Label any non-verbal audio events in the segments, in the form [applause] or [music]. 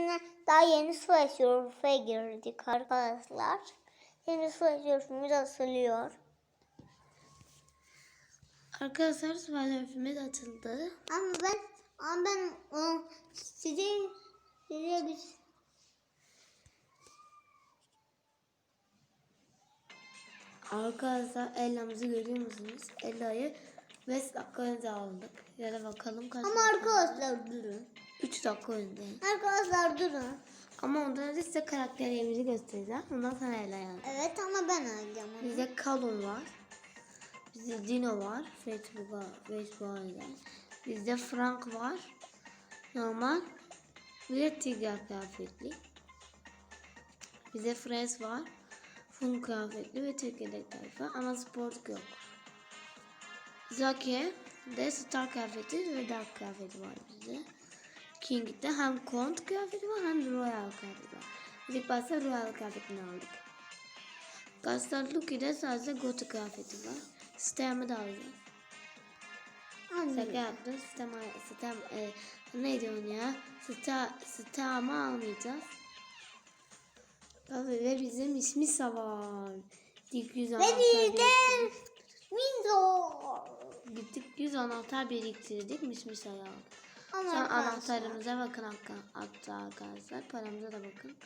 Yine daha yeni Sweatsurf'a girdik arkadaşlar. Yeni Sweatsurf'ümüz asılıyor. Arkadaşlar Survivor'ımız açıldı. Ama ben ama ben o, size size bir Arkadaşlar Ella'mızı görüyor musunuz? Ella'yı 5 dakika önce aldık. Da bakalım kaç ama dakika arkadaşlar durun. 3 dakika önce. Arkadaşlar durun. Ama ondan önce size karakterlerimizi göstereceğim. Ondan sonra Ella'ya. Evet ama ben alacağım onu. Bizde Kalun var. Bizde Dino var. Facebook'a, Facebook'a. Bizde Frank var. Normal. Bir de Tigger kıyafetli. Bizde Fres var. Fun kıyafetli ve tek yedek tayfa ama sport yok. Zaki de Star kıyafeti ve Dark kıyafeti var bizde. King'de hem Kont kıyafeti var hem Royal kıyafeti var. İlk başta Royal kıyafetini aldık. Gastar Luki'de sadece Gotu kıyafeti var. Sistemi de alacağız. Şaka yaptım. Sistem, sistem e, neydi onun ya? Sistem, sistemi almayacağız. Tabii ve bizim ismisa var. Dik 100 Ve anahtar Windows. Gittik 100 anahtar biriktirdik. Ama Şu an arkadaşlar, anahtarımıza bakın hatta, arkadaşlar. Paramıza da bakın.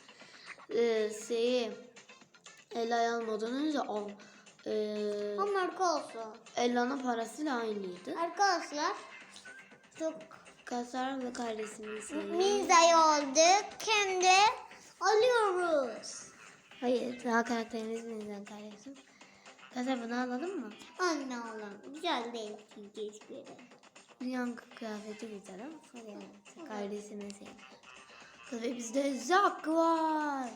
Ee, şeyi Ella'yı almadan önce al. Ee, Ama arkadaşlar. Ella'nın parasıyla aynıydı. Arkadaşlar çok Kasar ve. Minza'yı aldık. Hem de alıyoruz. Hayır, daha karakterimiz bizden kardeşim. Kasar bunu alalım mı? Anne oğlum. Güzel değil çünkü hiçbiri. Dünyanın kıyafeti güzel ama yani kardeşinin şeyi. Tabii bizde Zack var.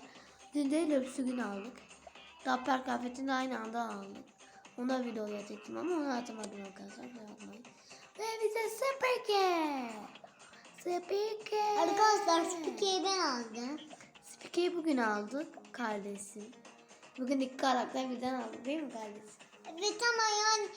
Dün değil öbürsü gün aldık. Dapper kıyafetini aynı anda aldık. Ona videoya çektim ama onu atamadım arkadaşlar. Bırakmayın. Ve bize Spike. Spike. Arkadaşlar Spike'yi ben aldım. Spike'yi bugün aldık kardeşim. Bugün iki karakter birden aldık değil mi kardeşim? Evet ama yani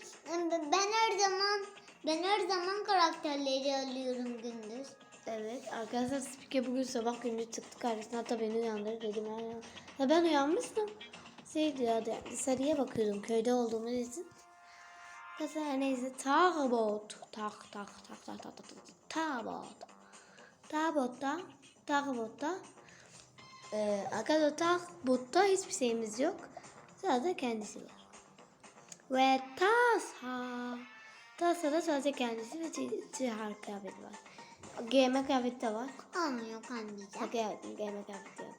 ben her zaman ben her zaman karakterleri alıyorum gündüz. Evet arkadaşlar Spike bugün sabah gündüz çıktı kardeşim. Hatta beni uyandırdı dedim. Ya, ya ben uyanmıştım. Şeydi ya da dışarıya bakıyordum köyde olduğumuz için. Arkadaşlar neyse Tarbot. Tak tak tak tak tak tak tak Tarbot. Tarbot'ta Tarbot'ta ee, arkadaşlar Tarbot'ta hiçbir şeyimiz yok. Sadece kendisi var. Ve Tasa. Tasa'da sadece kendisi ve Cihar kıyafeti var. Giyme kıyafeti de var. Almıyor anneciğim. Şaka yaptım giyme kıyafeti yok.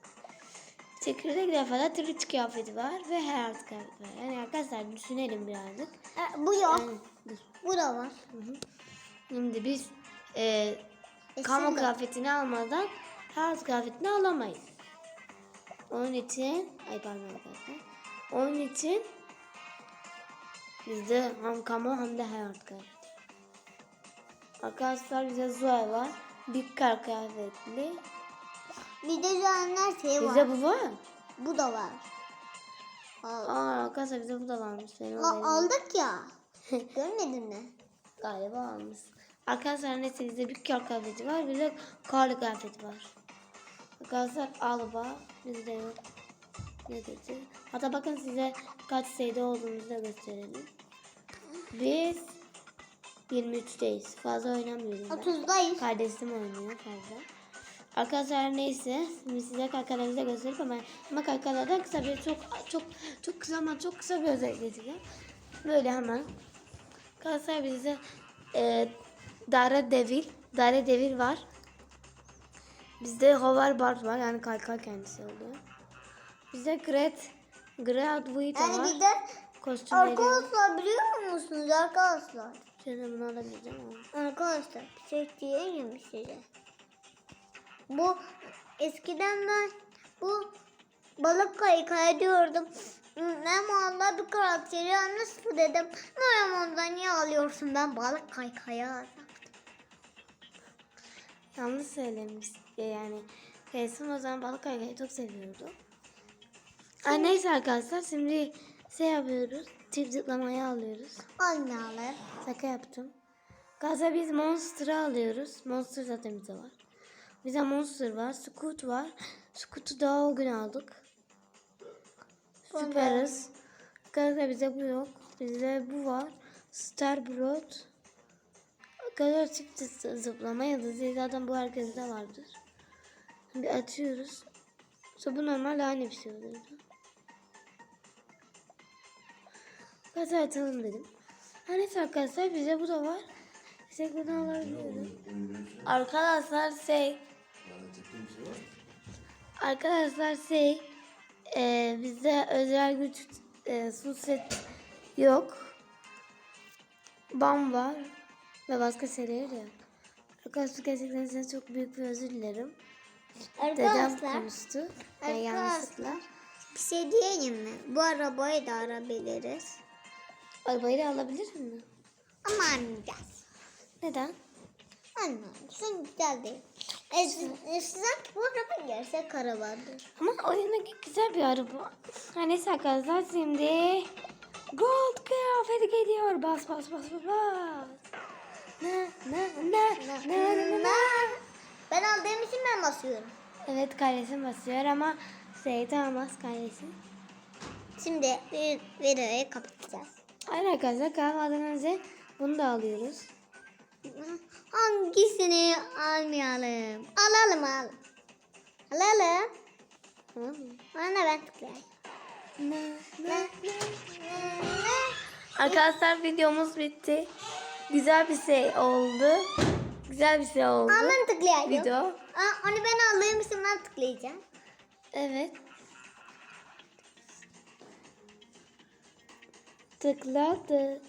Çekirdek defada Twitch kıyafeti var ve Herald kıyafeti var. Yani arkadaşlar düşünelim birazcık. E, bu yok. Yani, dur. Bu da var. Şimdi biz e, E, kamu kıyafetini almadan Herald kıyafetini alamayız. Onun için ay pardon arkadaşlar. Onun için bizde hem kamu hem de Herald kıyafeti. Arkadaşlar bize Zoe var. Big Car kıyafetli. Bir de canlar şey var. Bize bu var. Bu da var. Al- Aa arkadaşlar bize bu da varmış. Benim A- haberim yok. aldık ya. [laughs] Görmedin mi? Galiba almış. Arkadaşlar neyse bizde bir kar kıyafeti var. Bir de karlı kıyafeti var. Arkadaşlar alba. Bizde yok. Ne dedi? Hatta bakın size kaç sayıda olduğumuzu da gösterelim. Biz 23'teyiz. Fazla oynamıyoruz. ben. 30'dayız. Kardeşim oynuyor fazla. Arkadaşlar neyse şimdi size kalkalarınızı da gösterip ama ama kalkalardan kısa bir çok çok çok kısa ama çok kısa bir özellik geçeceğim. Böyle hemen. Arkadaşlar bizde e, Dare Devil, Dare Devil var. Bizde Hoverboard var yani kalkar kendisi oluyor. Bizde Gret, Graduate Yani var. bir de arkadaşlar biliyor musunuz arkadaşlar? Şimdi bunu alabileceğim ama. Arkadaşlar bir şey diyeyim size? Bu eskiden ben bu balık kaykaya diyordum. Valla bir karakteri nasıl dedim. Meryem ondan niye alıyorsun ben balık kaykaya aldım. Yanlış söylemiş. E, Yani Resim o zaman balık kaykayı çok seviyordu. Ay neyse arkadaşlar şimdi şey yapıyoruz. Tip zıplamayı alıyoruz. Anne alır. Şaka yaptım. Gaza biz Monster'ı alıyoruz. Monster zaten bize var. Bize Monster var. Scoot var. Scoot'u daha o gün aldık. Süperiz. Arkadaşlar bize bu yok. Bize bu var. Star Broad. Arkadaşlar çıktı zıplama yıldızı. Zaten bu herkeste vardır. Bir açıyoruz. Sonra bu normal aynı bir şey oluyor. Arkadaşlar açalım dedim. Ha neyse arkadaşlar bize bu da var. Biz buradan alabiliyoruz. Arkadaşlar şey Arkadaşlar şey e, bizde özel güç e, su set yok. Bam var ve başka şeyler de yok. Arkadaşlar gerçekten size çok büyük bir özür dilerim. Dedem Arkadaşlar konuştu. Ben Arkadaşlar. yanlışlıkla. bir şey diyeyim mi? Bu arabayı da arabiliriz. Arabayı da alabilir mi? Ama almayacağız. Neden? Anlamışsın güzel değil. E, e, sanki bu araba gerçek arabadır. Ama oyundaki güzel bir araba. Ha neyse arkadaşlar şimdi Gold kıyafeti geliyor. Bas bas bas bas bas. Ben aldığım için ben basıyorum. Evet kardeşim basıyor ama Seyit almaz kardeşim. Şimdi vi- videoyu kapatacağız. Arkadaşlar önce bunu da alıyoruz. Hangisini almayalım? Alalım al. Alalım. Tamam? Bana ben tıklayayım. Arkadaşlar videomuz bitti. Güzel bir şey oldu. Güzel bir şey oldu. Aa, ben tıklayayım. Video. Aa, onu ben için ben tıklayacağım. Evet. Tıkladı.